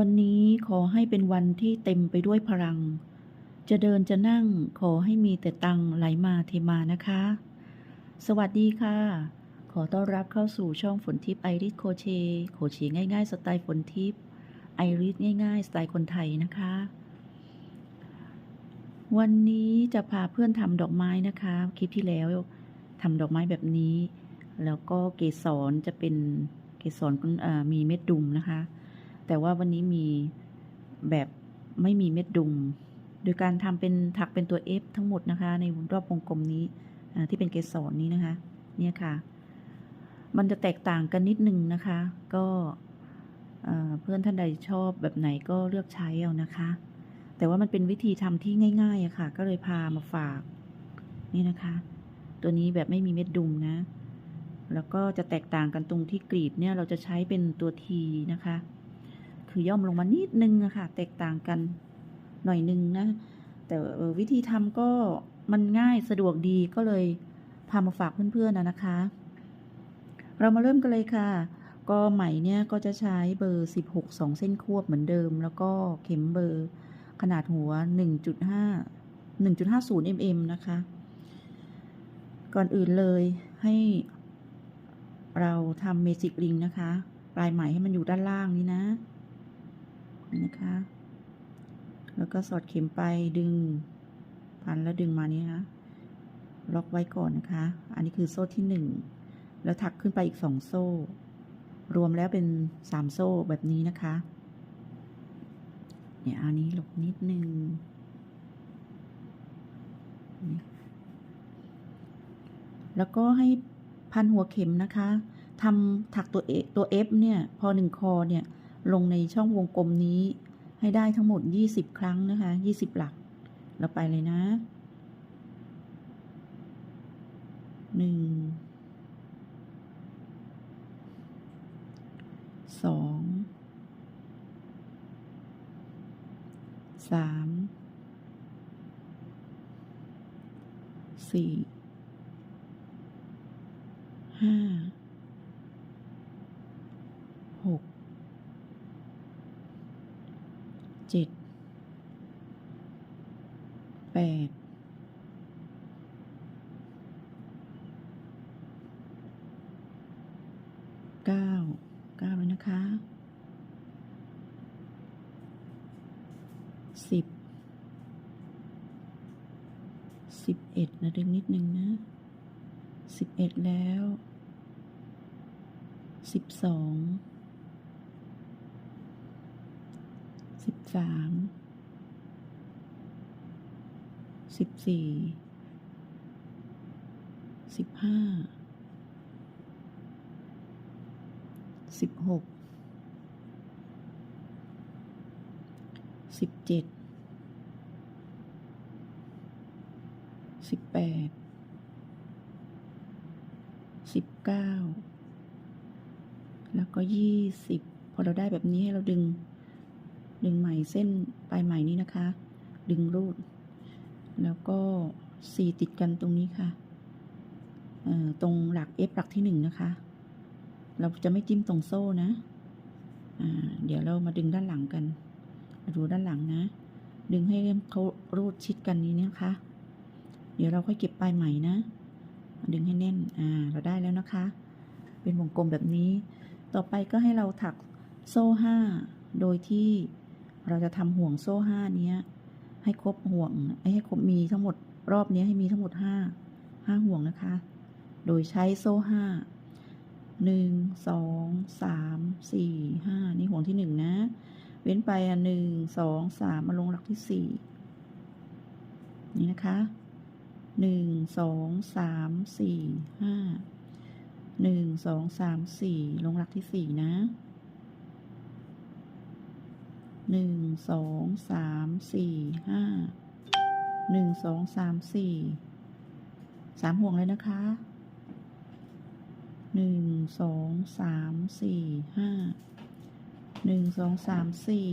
วันนี้ขอให้เป็นวันที่เต็มไปด้วยพลัง จะเดินจะนั่งขอให้มีแต่ตังไหลมาเทมานะคะ สวัสดีค่ะ ขอต้อนรับเข้าสู่ช่องฝนทิพย์ไอริสโคเช โคเชง่ายๆ สไตล์ฝนทิพย์ไอริสง่าย ๆ สไตล์คนไทยนะคะ วันนี้จะพาเพื่อนทำดอกไม้นะคะ คลิปที่แล้วทำดอกไม้แบบนี้ แล้วก็เกสรจะเป็นเกสรมีเม็ดดุมนะคะ แต่ว่าวันนี้มีแบบไม่มีเม็ดดุม โดยการทำเป็นถักเป็นตัว F ทั้งหมดนะคะ ในรอบวงกลมนี้ที่เป็นเกสรนี้นะคะ เนี่ยค่ะ มันจะแตกต่างกันนิดนึงนะคะ ก็เอ่อเพื่อนท่านใดชอบแบบไหนก็เลือกใช้เอานะคะ แต่ว่ามันเป็นวิธีทำที่ง่ายๆอะค่ะ ก็เลยพามาฝากนี่นะคะ ตัวนี้แบบไม่มีเม็ดดุมนะ แล้วก็จะแตกต่างกันตรงที่กรีบเนี่ยเราจะใช้เป็นตัวทีนะคะ คือย่อมลงมานิดนึงอะค่ะแตกต่างกันหน่อยนึงนะ แต่วิธีทำก็มันง่ายสะดวกดีก็เลยพามาฝากเพื่อนๆนะนะคะ เรามาเริ่มกันเลยค่ะ ก็ไหมเนี่ยก็จะใช้เบอร์ 16 2 เส้นควบเหมือนเดิม แล้วก็เข็มเบอร์ขนาดหัว 1.5 1.50 mm นะคะ ก่อนอื่นเลยให้เราทำเมจิกริงนะคะ ปลายไหมให้มันอยู่ด้านล่างนี้นะ นี่นะคะ แล้วก็สอดเข็มไปดึงพันแล้วดึงมานี้นะคะล็อกไว้ก่อนนะคะ อันนี้คือโซ่ที่หนึ่งแล้วถักขึ้นไปอีกสองโซ่ รวมแล้วเป็นสามโซ่แบบนี้นะคะ เนี่ยอันนี้หลบนิดนึงนแล้วก็ให้พันหัวเข็มนะคะทำถักตัวเอตัว F เนี่ย พอหนึ่งคอเนี่ย ลงในช่องวงกลมนี้ ให้ได้ทั้งหมด 20 ครั้งนะคะ 20 หลัก เราไปเลยนะหนึ่งสองสามสี่ห้าหก เจ็ดแปดเก้าเก้าเลยนะคะสิบสิบเอ็ดนะดึงนิดนึงนะสิบเอ็ดแล้วสิบสอง สามสิบสี่สิบห้าสิบหกสิบเจ็ดสิบแปดสิบเก้าแล้วก็ยี่สิบพอเราได้แบบนี้ให้เราดึง ดึงไหมเส้นปลายไหมนี้นะคะ ดึงรูด แล้วก็สี่ติดกันตรงนี้ค่ะอ่อตรงหลัก F หลักที่หนึ่งนะคะ เราจะไม่จิ้มตรงโซ่นะอ่าเดี๋ยวเรามาดึงด้านหลังกัน มาดูด้านหลังนะ ดึงให้เขารูดชิดกันนี้นะคะ เดี๋ยวเราค่อยเก็บปลายไหมนะ ดึงให้แน่น อ่า เราได้แล้วนะคะ เป็นวงกลมแบบนี้ ต่อไปก็ให้เราถักโซ่ห้าโดยที่ เราจะทำห่วงโซ่ห้านี้ให้ครบห่วงให้ครบมีทั้งหมดรอบนี้ให้มีทั้งหมดห้าห้าห่วงนะคะ โดยใช้โซ่ห้าหนึ่งสองสามสี่ห้านี่ห่วงที่หนึ่งนะ เว้นไปอะหนึ่งสองสามมาลงหลักที่สี่นี่นะคะหนึ่งสองสามสี่ห้าหนึ่งสองสามสี่ลงหลักที่สี่นะ หนึ่งสองสามสี่ห้าหนึ่งสองสามสี่สามห่วงเลยนะคะหนึ่งสองสามสี่ห้าหนึ่งสองสามสี่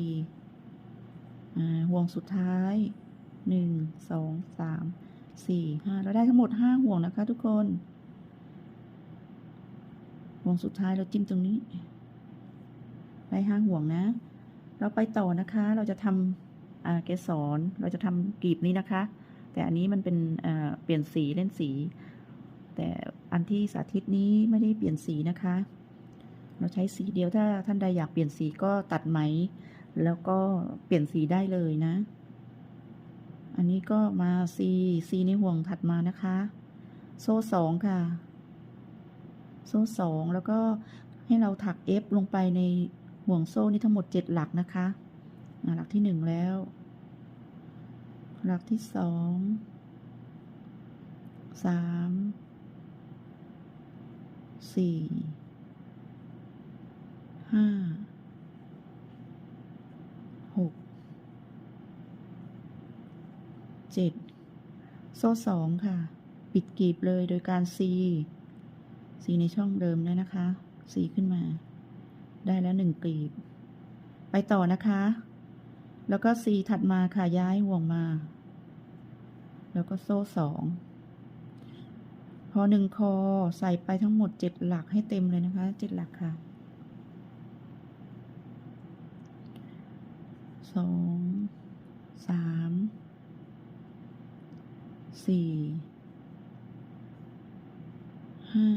ห่วงสุดท้ายหนึ่งสองสามสี่ห้าเราได้ทั้งหมดห้าห่วงนะคะทุกคน ห่วงสุดท้ายเราจิ้มตรงนี้ ได้ห้าห่วงนะ เราไปต่อนะคะ เราจะทำเกสร เราจะทำกลีบนี้นะคะ แต่อันนี้มันเป็นเอ่อเปลี่ยนสีเล่นสี แต่อันที่สาธิตนี้ไม่ได้เปลี่ยนสีนะคะ เราใช้สีเดียว ถ้าท่านใดอยากเปลี่ยนสีก็ตัดไหม แล้วก็เปลี่ยนสีได้เลยนะ อันนี้ก็มาซีซีในห่วงถัดมานะคะ โซ่สองค่ะ โซ่สองแล้วก็ให้เราถัก F ลงไปใน ห่วงโซ่นี้ทั้งหมดเจ็ดหลักนะคะ หลักที่หนึ่งแล้ว หลักที่สองสามสี่ห้าหกเจ็ดโซ่สองค่ะ ปิดกลีบเลยโดยการซีซีในช่องเดิมแล้วนะคะซีขึ้นมา ได้แล้วหนึ่งกลีบ ไปต่อนะคะ แล้วก็ซีถัดมาค่ะย้ายห่วงมา แล้วก็โซ่สองพอหนึ่งคอใส่ไปทั้งหมดเจ็ดหลักให้เต็มเลยนะคะเจ็ดหลักค่ะสองสามสี่ห้า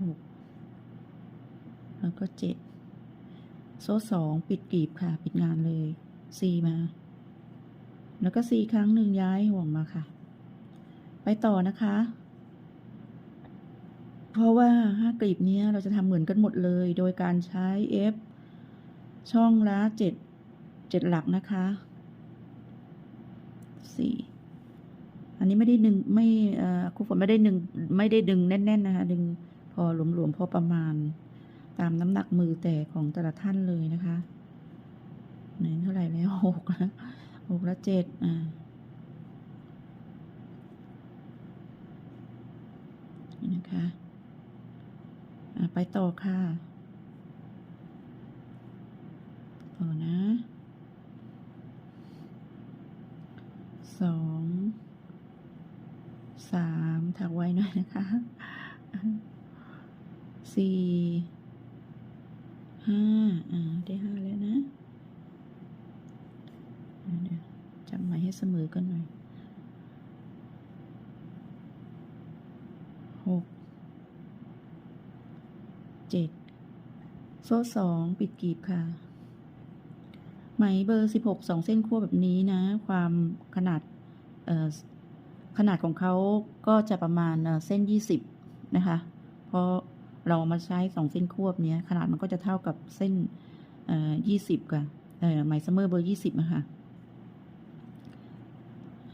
หก แล้วก็เจ็ดโซ่สองปิดกลีบค่ะ ปิดงานเลยซีมา แล้วก็ซีครั้งหนึ่งย้ายห่วงมาค่ะ ไปต่อนะคะ เพราะว่าห้ากลีบเนี้ยเราจะทำเหมือนกันหมดเลย โดยการใช้ F ช่องละเจ็ดเจ็ดหลักนะคะสี่อันนี้ไม่ได้ดึงไม่ครูฝนไม่ได้ดึงไม่ได้ดึงแน่น ๆ นะคะ ดึงพอหลวมๆพอประมาณ ตามน้ำหนักมือแต่ของแต่ละท่านเลยนะคะไหนเท่าไหร่แล้วหกแล้วหกแล้วเจ็ดอ่านี่นะคะอะไปต่อค่ะ ต่อนะสองสามถักไว้หน่อยนะคะสี่ ห้าอ่าได้ห้าแล้วนะจับใหม่ให้เสมอกันหน่อยหกเจ็ดโซ่สองปิดกลีบค่ะ ไหมเบอร์สิบหกสองเส้นขั้วแบบนี้นะ ความขนาดเอ่อขนาดของเขาก็จะประมาณเส้นยี่สิบนะคะ เพราะ เรามาใช้สองเส้นควบเนี้ยขนาดมันก็จะเท่ากับเส้นเอ่อยี่สิบกับเอ่อไหมซัมเมอร์เบอร์ยี่สิบนะคะ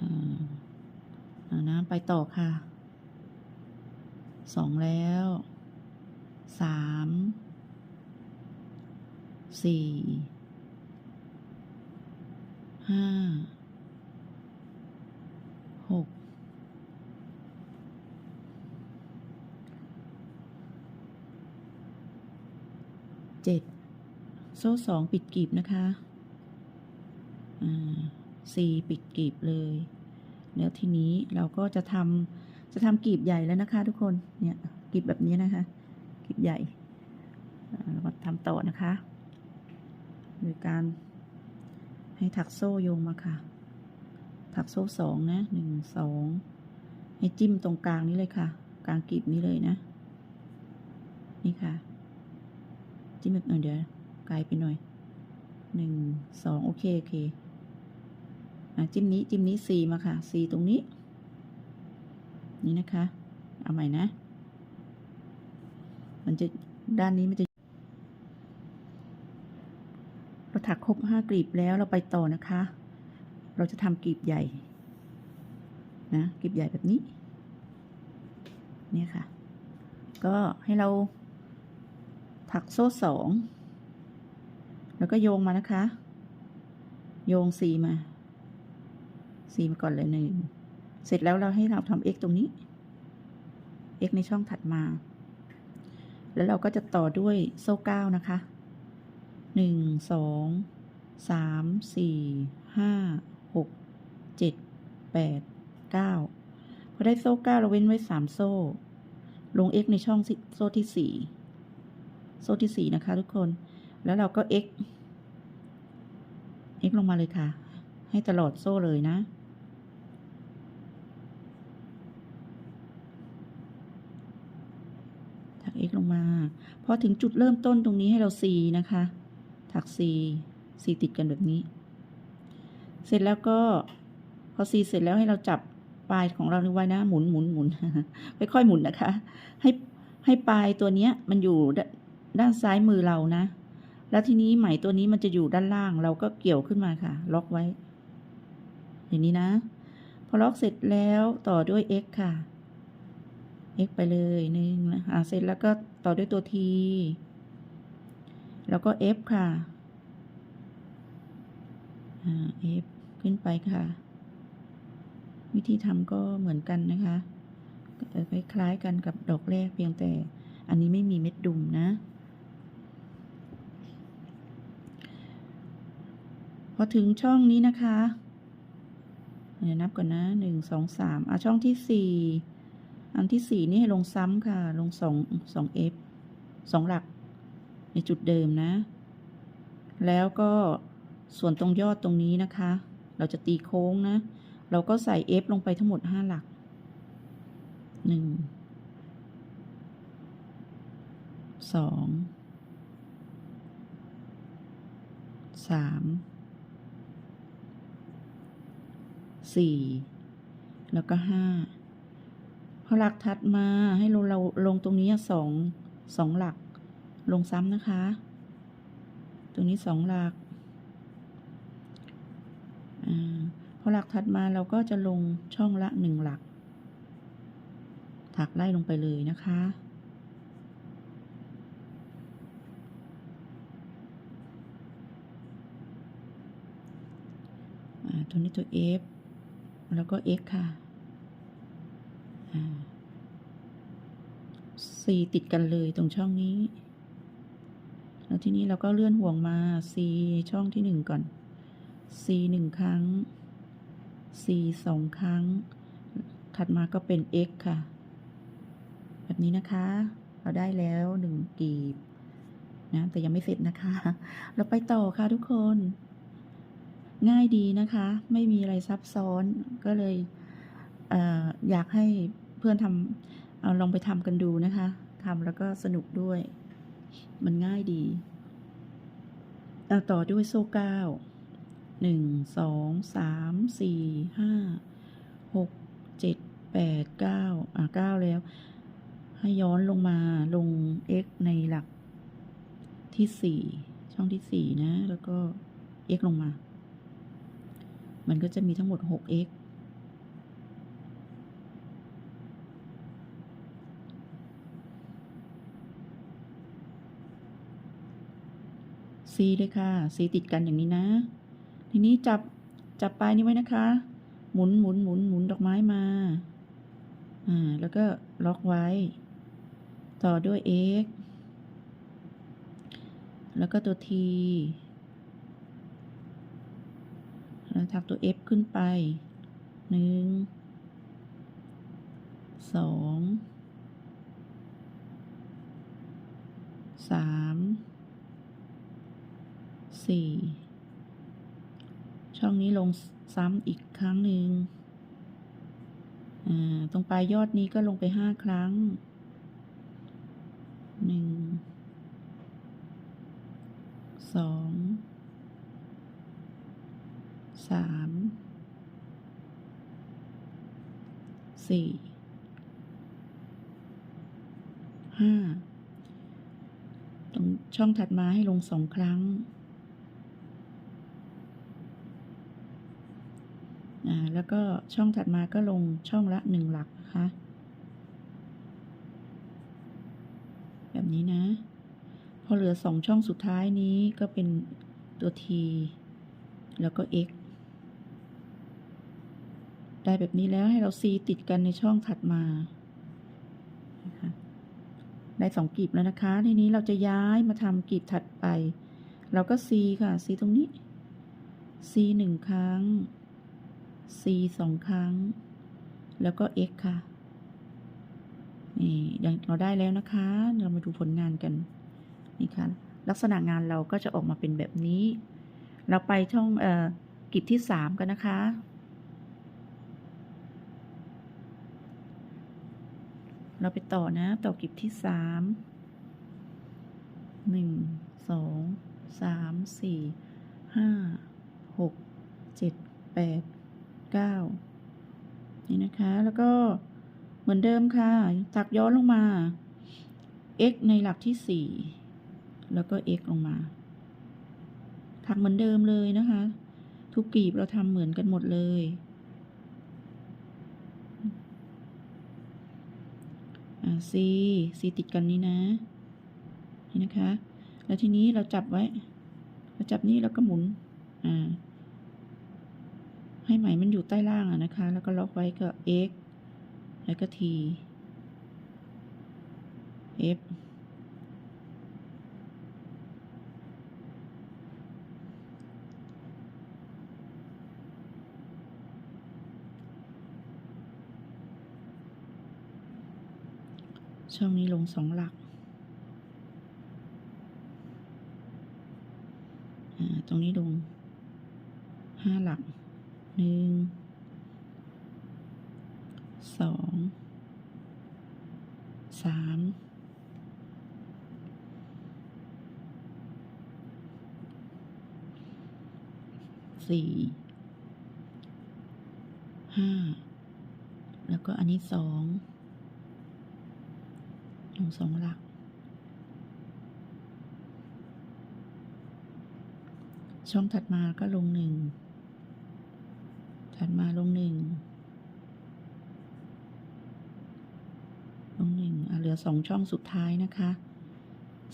อ่าเอานะไปต่อค่ะสองแล้วสามสี่ห้า หก เจ็ดโซ่สองปิดกลีบนะคะสี่ปิดกลีบเลย แล้วทีนี้เราก็จะทำจะทำกลีบใหญ่แล้วนะคะ ทุกคน เนี่ยกลีบแบบนี้นะคะกลีบใหญ่เราก็ทำต่อนะคะโดยการให้ถักโซ่โยงมาค่ะ ถักโซ่สองนะหนึ่งสองให้จิ้มตรงกลางนี้เลยค่ะ กลางกลีบนี้เลยนะ นี่ค่ะ จิ้มแบบเออเดี๋ยวไกลไปหน่อยหนึ่งสองโอเคโอเคอะจิ้มนี้จิ้มนี้ซีมาค่ะซีตรงนี้ นี่นะคะ เอาใหม่นะ มันจะด้านนี้มันจะเราถักครบห้ากลีบแล้วเราไปต่อนะคะ เราจะทำกลีบใหญ่ นะกลีบใหญ่แบบนี้ เนี่ยค่ะ ก็ให้เรา ถักโซ่สองแล้วก็โยงมานะคะ โยงสีมาสีมาก่อนเลยหนึ่งเสร็จแล้วเราให้เราทำ x ตรงนี้ x ในช่องถัดมา แล้วเราก็จะต่อด้วยโซ่เก้านะคะหนึ่งสองสามสี่ห้าหกเจ็ดแปดเก้าพอได้โซ่เก้าเราเว้นไว้สามโซ่ ลง x ในช่องโซ่ที่สี่ โซ่ที่สี่นะคะทุกคน แล้วเราก็ x x ลงมาเลยค่ะ ให้ตลอดโซ่เลยนะ ถัก x ลงมา พอถึงจุดเริ่มต้นตรงนี้ให้เรา c นะคะ ถัก c c ติดกันแบบนี้ เสร็จแล้วก็พอ c เสร็จแล้วให้เราจับปลายของเราไว้นะ หมุนหมุนหมุนค่อยๆหมุนนะคะ ให้ให้ปลายตัวเนี้ยมันอยู่ ด้านซ้ายมือเรานะ แล้วทีนี้ไหมตัวนี้มันจะอยู่ด้านล่าง เราก็เกี่ยวขึ้นมาค่ะ ล็อกไว้ อย่างนี้นะ พอล็อกเสร็จแล้วต่อด้วย x ค่ะ x ไปเลยหนึ่งนะอ่าเสร็จแล้วก็ต่อด้วยตัว t แล้วก็ f ค่ะ อ่า f ขึ้นไปค่ะ วิธีทำก็เหมือนกันนะคะคล้ายๆกันกับดอกแรกเพียงแต่อันนี้ไม่มีเม็ดดุมนะ พอถึงช่องนี้นะคะเดี๋ยวนับก่อนนะหนึ่งสองสามอะช่องที่สี่อันที่สี่นี่ให้ลงซ้ำค่ะ ลงสองสองเอฟสองหลัก ในจุดเดิมนะ แล้วก็ส่วนตรงยอดตรงนี้นะคะ เราจะตีโค้งนะ เราก็ใส่ F ลงไปทั้งหมดห้าหลักหนึ่ง สี่แล้วก็ห้าพอหลักถัดมาให้เราเราลงตรงนี้สองสองหลัก ลงซ้ำนะคะ ตรงนี้สองหลักอพอหลักถัดมาเราก็จะลงช่องละหนึ่งหลัก ถักไล่ลงไปเลยนะคะตัวนี้ตัว F แล้วก็ X ค่ะอ่า C ติดกันเลยตรงช่องนี้ แล้วทีนี้เราก็เลื่อนห่วงมา C ช่องที่หนึ่งก่อน C หนึ่งครั้ง C สองครั้ง ถัดมาก็เป็น x ค่ะ แบบนี้นะคะ เราได้แล้วหนึ่งกีบนะ แต่ยังไม่เสร็จนะคะ เราไปต่อค่ะทุกคน ง่ายดีนะคะ ไม่มีอะไรซับซ้อนก็เลยเออยากให้เพื่อนทำเอาลองไปทำกันดูนะคะทำแล้วก็สนุกด้วย มันง่ายดีเอาต่อด้วยโซ่เก้าหนึ่งสองสามสี่ห้าหกเจ็ดแปดเก้าอะเก้าแล้ว ให้ย้อนลงมาลง x ในหลักที่สี่ช่องที่สี่นะ แล้วก็ x ลงมา มันก็จะมีทั้งหมดหก x ซีเลยค่ะซีติดกันอย่างนี้นะ ทีนี้จับจับปลายนี้ไว้นะคะ หมุนหมุนหมุนหมุนดอกไม้มา อ่า แล้วก็ล็อกไว้ ต่อด้วย x แล้วก็ตัว t แล้วถักตัว f ขึ้นไปหนึ่งสองสามสี่ช่องนี้ลงซ้ำอีกครั้งหนึ่งตรงปลายยอดนี้ก็ลงไปห้าครั้งหนึ่งสอง สามสี่ห้าตรงช่องถัดมาให้ลงสองครั้งอ่าแล้วก็ช่องถัดมาก็ลงช่องละหนึ่งหลักนะคะแบบนี้นะ พอเหลือสองช่องสุดท้ายนี้ก็เป็นตัว t แล้วก็ x ได้แบบนี้แล้วให้เรา c ติดกันในช่องถัดมานะคะได้สองกลีบแล้วนะคะ ทีนี้เราจะย้ายมาทำกลีบถัดไป เราก็ c ค่ะ c ตรงนี้ c หนึ่งครั้ง c สองครั้ง แล้วก็ x ค่ะ นี่เราได้แล้วนะคะ เรามาดูผลงานกัน นี่ค่ะ ลักษณะงานเราก็จะออกมาเป็นแบบนี้ เราไปช่องเอ่อกีบที่สามกันนะคะ เราไปต่อนะ ต่อกีบที่สามหนึ่งสองสามสี่ห้าหกเจ็ดแปดเก้านี่นะคะ แล้วก็เหมือนเดิมค่ะถักย้อนลงมา x ในหลักที่สี่แล้วก็ x ลงมา ถักเหมือนเดิมเลยนะคะ ทุกกลีบเราทำเหมือนกันหมดเลย อ่า c c ติดกันนี้นะ นี่นะคะ แล้วทีนี้เราจับไว้ เราจับนี่แล้วก็หมุน อ่า ให้ไหมมันอยู่ใต้ล่างอะนะคะ แล้วก็ล็อกไว้ก็ x แล้วก็ t f ช่องนี้ลงสองหลักอ่าตรงนี้ลงห้าหลักหนึ่งสองสามสี่ห้าแล้วก็อันนี้สอง ลงสองหลัก ช่องถัดมาก็ลงหนึ่ง ถัดมาลงหนึ่ง ลงหนึ่งเหลือสองช่องสุดท้ายนะคะ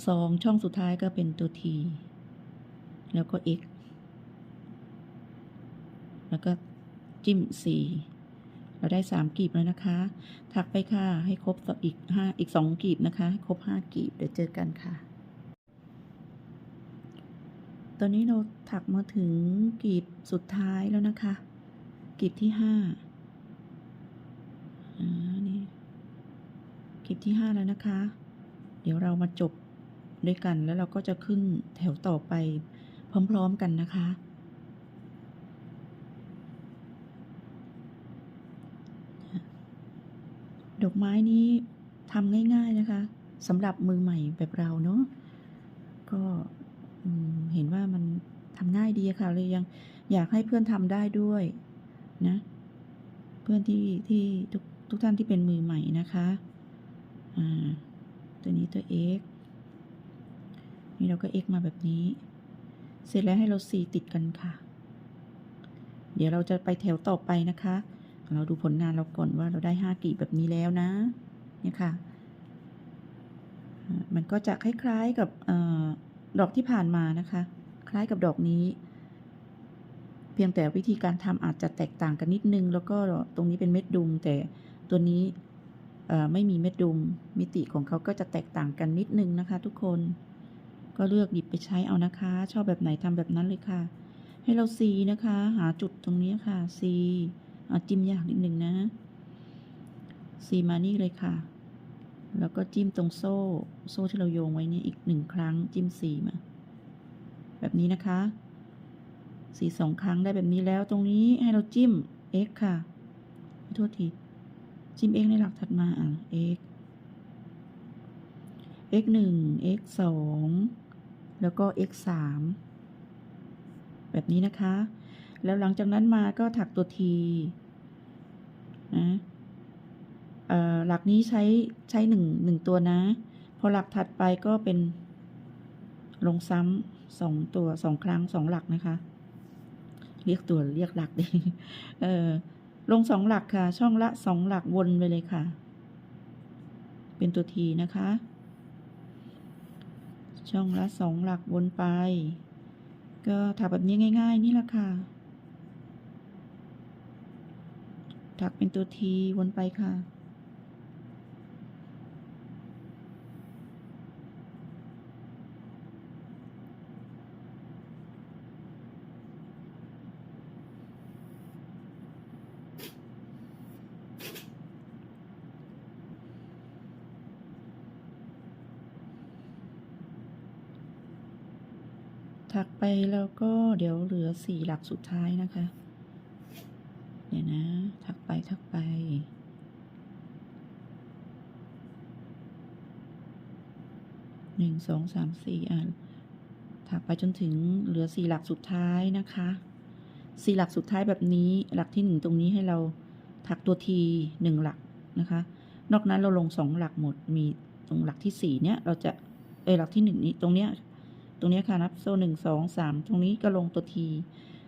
สองช่องสุดท้ายก็เป็นตัว t แล้วก็ x แล้วก็จิ้มสี่ เราได้สามกีบแล้วนะคะ ถักไปค่ะให้ครบอีกห้าอีกสองกีบนะคะให้ครบห้ากีบเดี๋ยวเจอกันค่ะ ตอนนี้เราถักมาถึงกีบสุดท้ายแล้วนะคะ กีบที่ห้าอ่านี่กีบที่ห้าแล้วนะคะ เดี๋ยวเรามาจบด้วยกันแล้วเราก็จะขึ้นแถวต่อไปพร้อมๆกันนะคะ ดอกไม้นี้ทำง่าย ๆนะคะสำหรับมือใหม่แบบเราเนาะก็เห็นว่ามันทำง่ายดีค่ะเลยยังอยากให้เพื่อนทำได้ด้วยนะเพื่อนที่ที่ทุกทุกท่านที่เป็นมือใหม่นะคะอ่าตัวนี้ตัว x นี่เราก็ x มาแบบนี้ เสร็จแล้วให้เรา c ติดกันค่ะ เดี๋ยวเราจะไปแถวต่อไปนะคะ เราดูผลงานเราก่อนว่าเราได้ห้ากีแบบนี้แล้วนะเนี่ยค่ะ มันก็จะคล้ายๆกับอดอกที่ผ่านมานะคะ คล้ายกับดอกนี้ เพียงแต่วิธีการทำอาจจะแตกต่างกันนิดนึง แล้วก็ตรงนี้เป็นเม็ดดุมแต่ตัวนี้ไม่มีเม็ดดุมมิติของเขาก็จะแตกต่างกันนิดนึงนะคะ ทุกคนก็เลือกหยิบไปใช้เอานะคะ ชอบแบบไหนทำแบบนั้นเลยค่ะ ให้เราซีนะคะ หาจุดตรงนี้ค่ะซี เอาจิ้มยากนิดนึงนะซีมานี่เลยค่ะ แล้วก็จิ้มตรงโซ่ โซ่ที่เราโยงไว้นี่อีกหนึ่งครั้ง จิ้มสีมา แบบนี้นะคะ สีสองครั้งได้แบบนี้แล้ว ตรงนี้ให้เราจิ้ม x ค่ะขอโทษที จิ้ม x ในหลักถัดมาอะ x x หนึ่ง x สองแล้วก็ x สามแบบนี้นะคะ แล้วหลังจากนั้นมาก็ถักตัว t นะหลักนี้ใช้ใช้หนึ่งหนึ่งตัวนะ พอหลักถัดไปก็เป็นลงซ้ำสองตัวสองครั้งสองหลักนะคะ เรียกตัวเรียกหลักดีเออลงสองหลักค่ะ ช่องละสองหลักวนไปเลยค่ะ เป็นตัวทีนะคะ ช่องละสองหลักวนไป ก็ถักแบบนี้ง่าย ๆ นี่แหละค่ะ ถักเป็นตัวทีวนไปค่ะ ถักไปแล้วก็เดี๋ยวเหลือสี่หลักสุดท้ายนะคะ ถักไปถักไป หนึ่งสองสามสี่อะถักไปจนถึงเหลือสี่หลักสุดท้ายนะคะสี่หลักสุดท้ายแบบนี้หลักที่หนึ่งตรงนี้ให้เราถักตัวทีหนึ่งหลักนะคะ นอกนั้นเราลงสองหลักหมดมีตรงหลักที่สี่เนี้ยเราจะเออหลักที่หนึ่งนี้ตรงเนี้ยตรงเนี้ยค่ะนับโซ่หนึ่งสองสามตรงนี้ก็ลงตัวที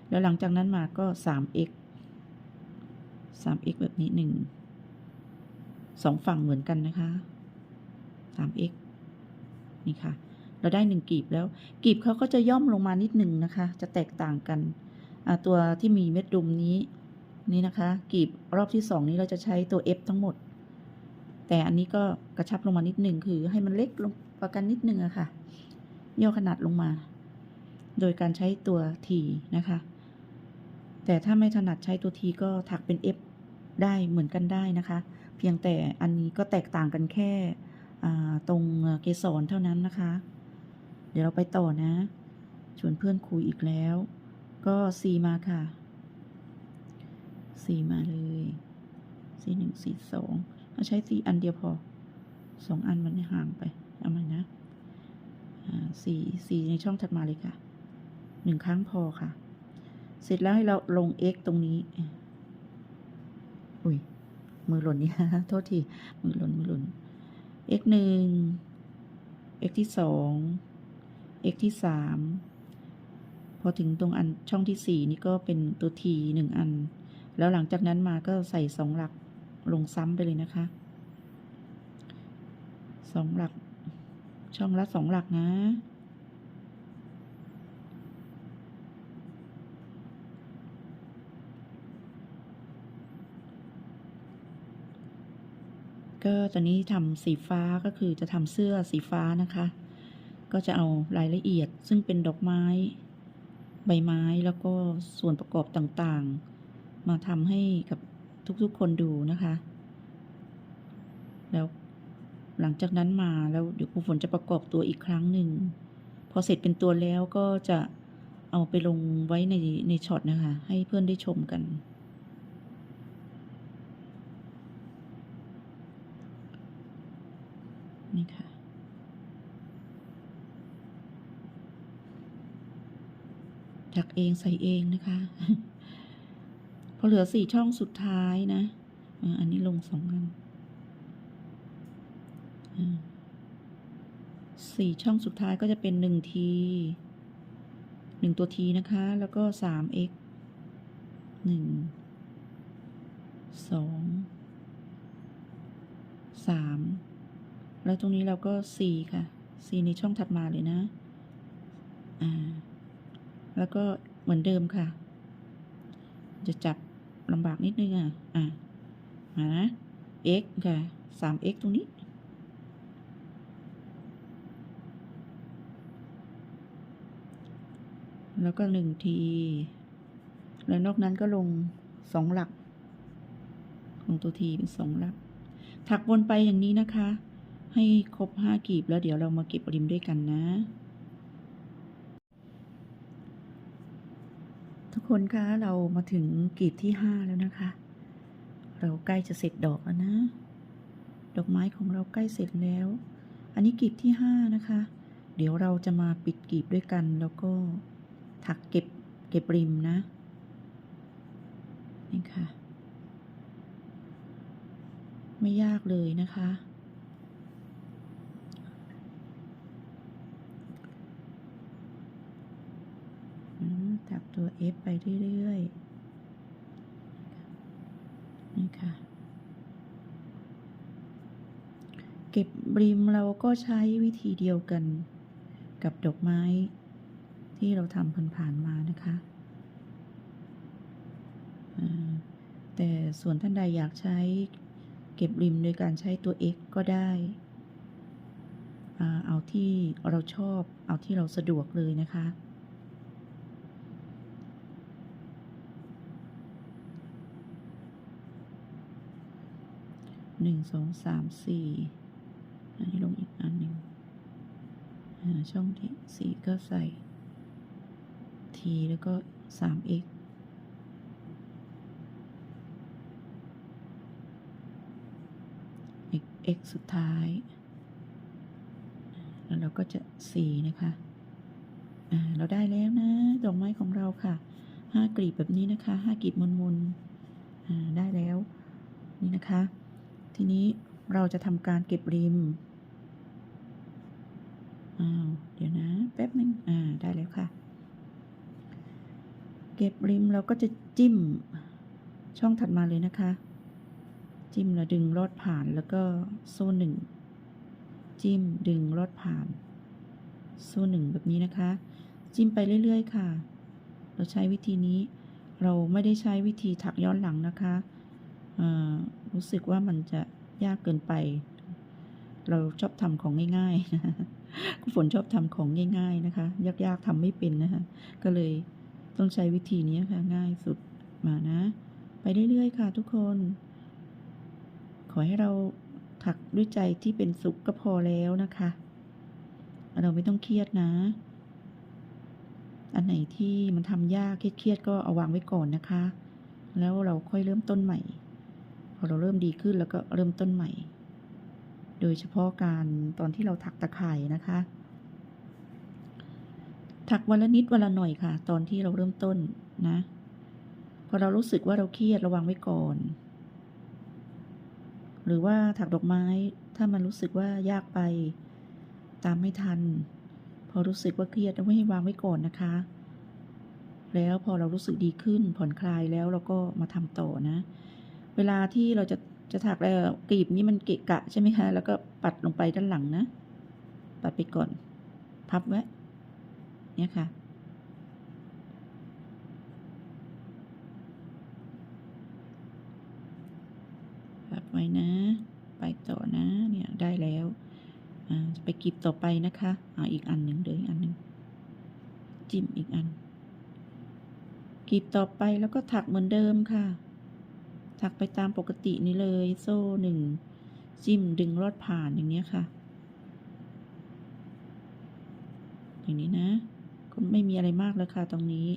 แล้วหลังจากนั้นมาก็สาม x สาม x แบบนี้หนึ่งสองฝั่งเหมือนกันนะคะสาม x นี่ค่ะ เราได้หนึ่งกีบแล้ว กีบเขาก็จะย่อมลงมานิดหนึ่งนะคะ จะแตกต่างกัน ตัวที่มีเม็ดดุมนี้นี่นะคะ กีบรอบที่สองนี้เราจะใช้ตัว f ทั้งหมด แต่อันนี้ก็กระชับลงมานิดหนึ่งคือให้มันเล็กลงประกันนิดหนึ่งอะค่ะ ย่อขนาดลงมา โดยการใช้ตัว t นะคะ แต่ถ้าไม่ถนัดใช้ตัว t ก็ถักเป็น f ได้เหมือนกันได้นะคะ เพียงแต่อันนี้ก็แตกต่างกันแค่ตรงเกสรเท่านั้นนะคะ เดี๋ยวเราไปต่อนะ ชวนเพื่อนคุยอีกแล้ว ก็ C มาค่ะ C มาเลย C หนึ่ง C สองเราใช้ C อันเดียวพอสองอันมันห่างไปเอามานะสีสีในช่องถัดมาเลยค่ะหนึ่งครั้งพอค่ะ เสร็จแล้วให้เราลง x ตรงนี้ อุ้ย มือหล่นนี่โทษที มือหล่น มือหล่น x หนึ่ง x ที่สอง x ที่สามพอถึงตรงอันช่องที่สี่นี่ก็เป็นตัว t หนึ่งอัน แล้วหลังจากนั้นมาก็ใส่สองหลักลงซ้ำไปเลยนะคะสองหลัก ช่องละสองหลักนะ ก็ตอนนี้ทำสีฟ้าก็คือจะทำเสื้อสีฟ้านะคะ ก็จะเอารายละเอียดซึ่งเป็นดอกไม้ ใบไม้แล้วก็ส่วนประกอบต่างๆ มาทำให้กับทุกๆคนดูนะคะ แล้วหลังจากนั้นมาแล้วเดี๋ยวครูฝนจะประกอบตัวอีกครั้งหนึ่ง พอเสร็จเป็นตัวแล้วก็จะเอาไปลงไว้ในในช็อตนะคะ ให้เพื่อนได้ชมกันค่ะ ถักเองใส่เองนะคะ พอเหลือสี่ช่องสุดท้ายนะ อันนี้ลงสองอันสี่ช่องสุดท้ายก็จะเป็นหนึ่งทีหนึ่งตัวทีนะคะ แล้วก็สาม x หนึ่งสองสามแล้วตรงนี้เราก็สี่ค่ะสี่ในช่องถัดมาเลยนะ อ่า แล้วก็เหมือนเดิมค่ะ จะจับลำบากนิดนึงอะ อะ มานะ x ค่ะสาม x ตรงนี้ แล้วก็หนึ่งที แล้วนอกนั้นก็ลงสองหลัก ลงตัวทีเป็นสองหลัก ถักวนไปอย่างนี้นะคะ ให้ครบห้ากีบแล้วเดี๋ยวเรามาเก็บริมด้วยกันนะ ทุกคนคะเรามาถึงกลีบที่ห้าแล้วนะคะ เราใกล้จะเสร็จดอกแล้วนะ ดอกไม้ของเราใกล้เสร็จแล้ว อันนี้กลีบที่ห้านะคะ เดี๋ยวเราจะมาปิดกลีบด้วยกันแล้วก็ถักเก็บเก็บริมนะนี่ค่ะ ไม่ยากเลยนะคะ ถักตัว F ไปเรื่อยๆนี่ค่ะ เก็บริมเราก็ใช้วิธีเดียวกันกับดอกไม้ที่เราทำผ่านๆมานะคะ แต่ส่วนท่านใดอยากใช้เก็บริมโดยการใช้ตัว X ก็ได้ เอาที่เราชอบ เอาที่เราสะดวกเลยนะคะ หนึ่งสองสามสี่อันนี้ลงอีกอันหนึ่งช่องที่สี่ก็ใส่ t แล้วก็ 3x x x สุดท้าย แล้วเราก็จะ4นะคะเราได้แล้วนะ ดอกไม้ของเราค่ะห้ากลีบแบบนี้นะคะห้ากลีบมนๆอ่าได้แล้ว นี่นะคะ ทีนี้เราจะทำการเก็บริม อ้าว เดี๋ยวนะ แป๊บหนึง อ่า ได้แล้วค่ะ เก็บริมเราก็จะจิ้มช่องถัดมาเลยนะคะ จิ้มแล้วดึงลอดผ่านแล้วก็โซ่หนึ่ง จิ้มดึงลอดผ่าน โซ่หนึ่งแบบนี้นะคะ จิ้มไปเรื่อย ๆ ค่ะ เราใช้วิธีนี้ เราไม่ได้ใช้วิธีถักย้อนหลังนะคะอ่า รู้สึกว่ามันจะยากเกินไป เราชอบทำของง่ายๆนะคุณฝนชอบทำของง่าย ๆนะคะ ยากๆทำไม่เป็นนะคะ ก็เลยต้องใช้วิธีนี้ค่ะ ง่ายสุดมานะ ไปเรื่อยๆค่ะทุกคน ขอให้เราถักด้วยใจที่เป็นสุขก็พอแล้วนะคะ เราไม่ต้องเครียดนะ อันไหนที่มันทำยากเครียดๆก็เอาวางไว้ก่อนนะคะ แล้วเราค่อยเริ่มต้นใหม่ พอเราเริ่มดีขึ้นแล้วก็เริ่มต้นใหม่ โดยเฉพาะการตอนที่เราถักตะข่ายนะคะ ถักวันละนิดวันละหน่อยค่ะ ตอนที่เราเริ่มต้นนะ พอเรารู้สึกว่าเราเครียดระวังไว้ก่อน หรือว่าถักดอกไม้ถ้ามันรู้สึกว่ายากไป ตามไม่ทัน พอรู้สึกว่าเครียดไม่ให้วางไว้ก่อนนะคะ แล้วพอเรารู้สึกดีขึ้นผ่อนคลายแล้วเราก็มาทำต่อนะ เวลาที่เราจะจะถักแล้วกลีบนี้มันเกะกะใช่ไหมคะ แล้วก็ปัดลงไปด้านหลังนะ ปัดไปก่อน พับไว้ เนี่ยค่ะ พับไว้นะ ไปต่อนะ เนี่ยได้แล้ว อ่า จะไปกลีบต่อไปนะคะเอาอีกอันหนึ่งเดี๋ยวอีกอันหนึ่งจิ้มอีกอันกลีบต่อไปแล้วก็ถักเหมือนเดิมค่ะ ถักไปตามปกตินี้เลย โซ่หนึ่งจิ้มดึงลอดผ่านอย่างนี้ค่ะ อย่างนี้นะก็ไม่มีอะไรมากแล้วค่ะตรงนี้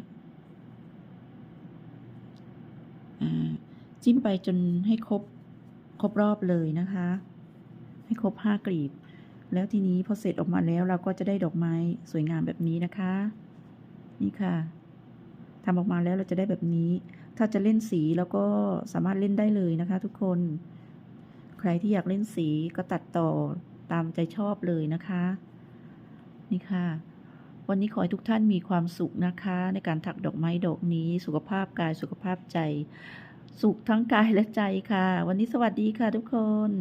จิ้มไปจนให้ครบครบรอบเลยนะคะ ให้ครบห้ากลีบ แล้วทีนี้พอเสร็จออกมาแล้วเราก็จะได้ดอกไม้สวยงามแบบนี้นะคะ นี่ค่ะทำออกมาแล้วเราจะได้แบบนี้ ถ้าจะเล่นสีแล้วก็สามารถเล่นได้เลยนะคะ ทุกคน ใครที่อยากเล่นสีก็ตัดต่อตามใจชอบเลยนะคะ นี่ค่ะ วันนี้ขอให้ทุกท่านมีความสุขนะคะ ในการถักดอกไม้ดอกนี้สุขภาพกายสุขภาพใจ สุขทั้งกายและใจค่ะ วันนี้สวัสดีค่ะทุกคน